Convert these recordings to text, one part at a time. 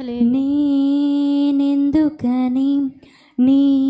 నేనెందుకని నీ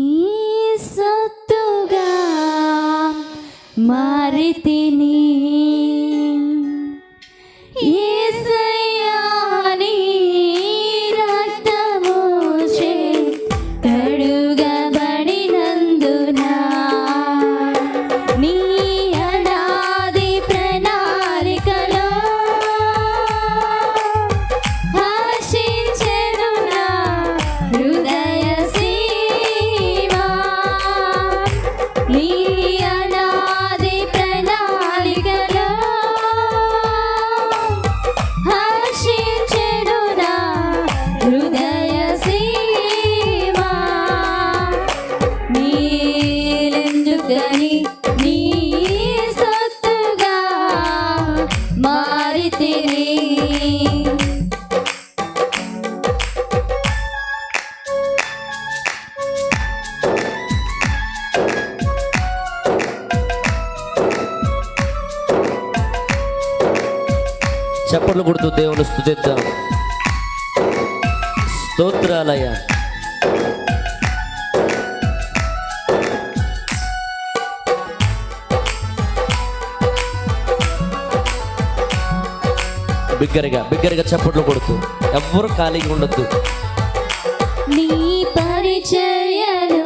చప్పట్లు కొడుతూ దేవుని స్థుతిద్దాం స్తోత్రాలయ బిగ్గరగా బిగ్గరగా చప్పట్లు కొడుతూ. ఎవ్వరు ఖాళీగా ఉండొద్దు. నీ పరిచర్యను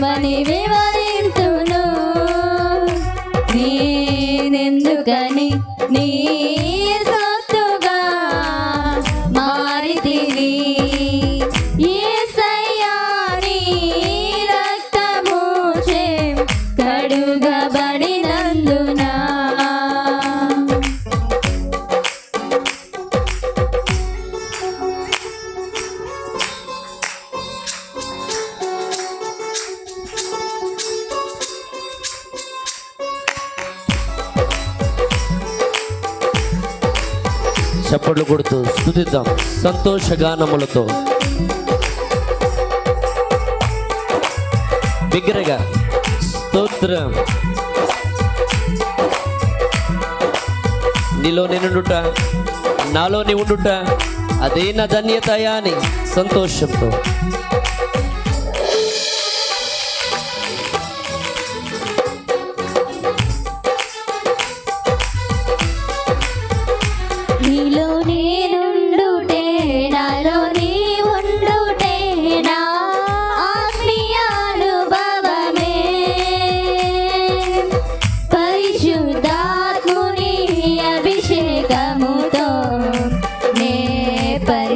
money, be చప్పట్లు కొడుతూ స్తుతిద్దాం. సంతోషగానములతో బిగ్గరగా స్తోత్రం. నీలో నేనుండుట నాలో ఉండుట అదే నా ధన్యతయా అని సంతోషంతో.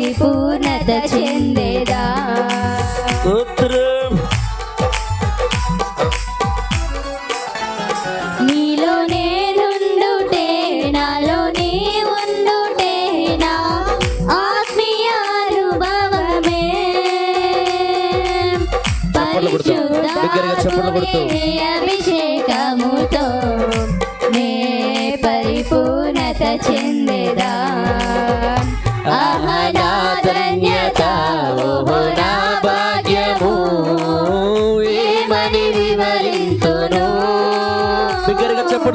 పరిపూర్ణత చెందేదా? స్తోత్రం. నీలో నేనుండుటే నాలో నీ ఉండుటే నా ఆత్మీయ అనుభవమే. చప్పట్లు కొడుతూ, బిగ్గరగా చప్పట్లు కొడుతూ. అభిషేకముతో నే పరిపూర్ణత చెందేదా? ఆహా.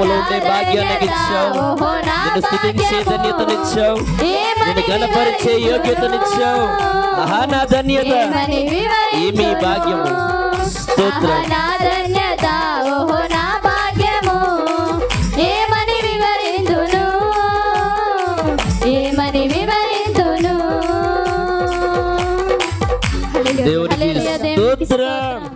మందిరములో ఉండే భాగ్యాన్ని నాకు ఇచ్చావు. నిన్ను స్థుతించే ధన్యతనిచ్చావు నిన్ను గణపరిచే యోగ్యతనిచ్చావు. ఆహా నా ధన్యత ఏమి భాగ్యము. స్తోత్రం. దేవునికి స్తోత్రం.